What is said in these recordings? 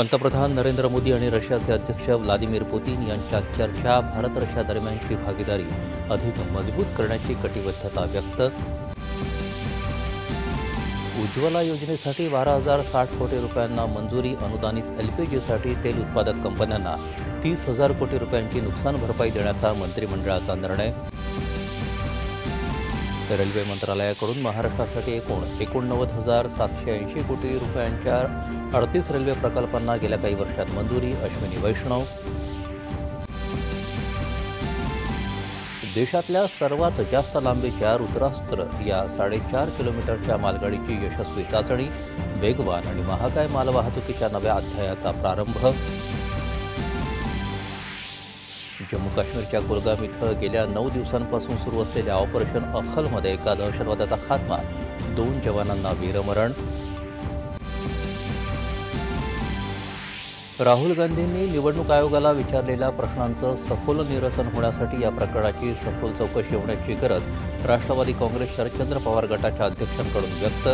पंतप्रधान नरेंद्र मोदी आणि रशियाचे अध्यक्ष व्लादिमीर पुतीन यांच्या चर्चा भारत रशिया दरम्यानची भागीदारी अधिक मजबूत करण्याची कटिबद्धता व्यक्त. उज्ज्वला योजनेसाठी बारा हजार साठ कोटी रुपयांना मंजुरी अनुदानित एलपीजीसाठी तेल उत्पादक कंपन्यांना तीस हजार कोटी रुपयांची नुकसान भरपाई देण्याचा मंत्रिमंडळाचा निर्णय. रेल्वे मंत्रालयाकडून महाराष्ट्रासाठी एकूण एकोणनव्वद हजार सातशे ऐंशी कोटी रुपयांच्या अडतीस रेल्वे प्रकल्पांना गेल्या काही वर्षात मंजुरी अश्विनी वैष्णव. देशातल्या सर्वात जास्त लांबीच्या रुद्रास्त्र या साडेचार किलोमीटरच्या मालगाडीची यशस्वी चाचणी वेगवान आणि महाकाय मालवाहतुकीच्या नव्या अध्यायाचा प्रारंभ. जम्मू काश्मीरच्या कुलगाम इथं गेल्या नऊ दिवसांपासून सुरू असलेल्या ऑपरेशन अखलमध्ये एका दहशतवाद्याचा खात्मा. दोन जवानांना वीरमरण. राहुल गांधींनी निवडणूक आयोगाला विचारलेल्या प्रश्नांचं सखोल निरसन होण्यासाठी या प्रकरणाची सखोल चौकशी होण्याची गरज राष्ट्रवादी काँग्रेस शरदचंद्र पवार गटाच्या अध्यक्षांकडून व्यक्त.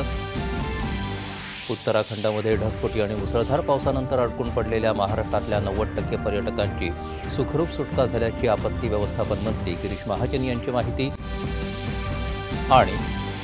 उत्तराखंडमध्ये ढगफुटी आणि मुसळधार पावसानंतर अडकून पडलेल्या महाराष्ट्रातल्या नव्वद टक्के पर्यटकांची सुखरूप सुटका झाल्याची आपत्ती व्यवस्थापन मंत्री गिरीश महाजन यांची माहिती. आणि